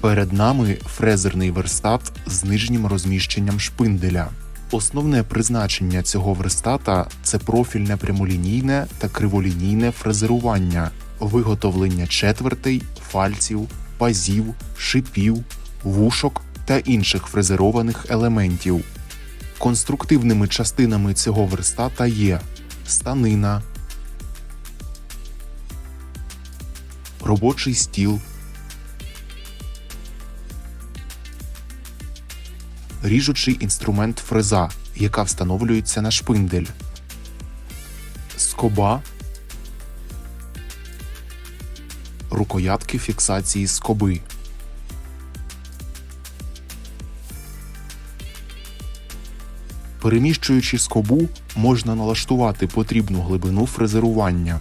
Перед нами фрезерний верстат з нижнім розміщенням шпинделя. Основне призначення цього верстата це профільне прямолінійне та криволінійне фрезерування, виготовлення четвертей, фальців, пазів, шипів, вушок та інших фрезерованих елементів. Конструктивними частинами цього верстата є станина, робочий стіл, ріжучий інструмент фреза, яка встановлюється на шпиндель, скоба, рукоятки фіксації скоби. Переміщуючи скобу, можна налаштувати потрібну глибину фрезерування.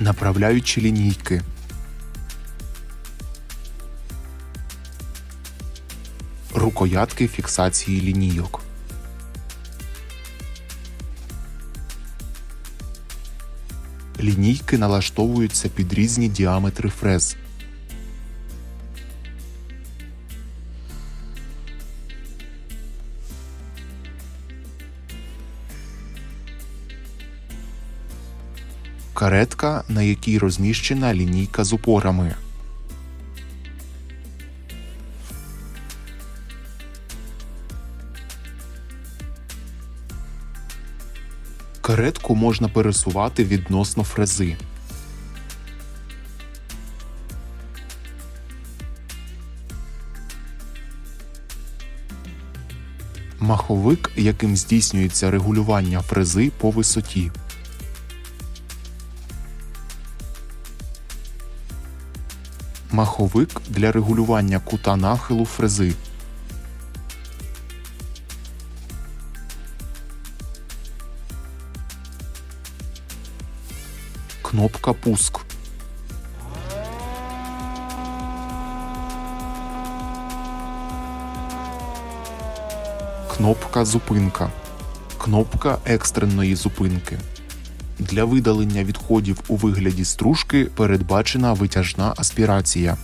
Направляючи лінійки. Рукоятки фіксації лінійок. Лінійки налаштовуються під різні діаметри фрез. Каретка, на якій розміщена лінійка з упорами. Каретку можна пересувати відносно фрези. Маховик, яким здійснюється регулювання фрези по висоті. Маховик для регулювання кута нахилу фрези. Кнопка пуск. Кнопка зупинка. Кнопка екстреної зупинки. Для видалення відходів у вигляді стружки передбачена витяжна аспірація.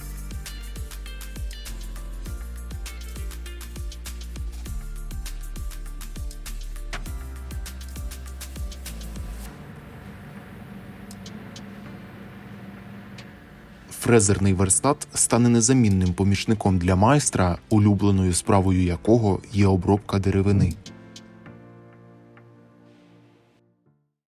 Фрезерний верстат стане незамінним помічником для майстра, улюбленою справою якого є обробка деревини.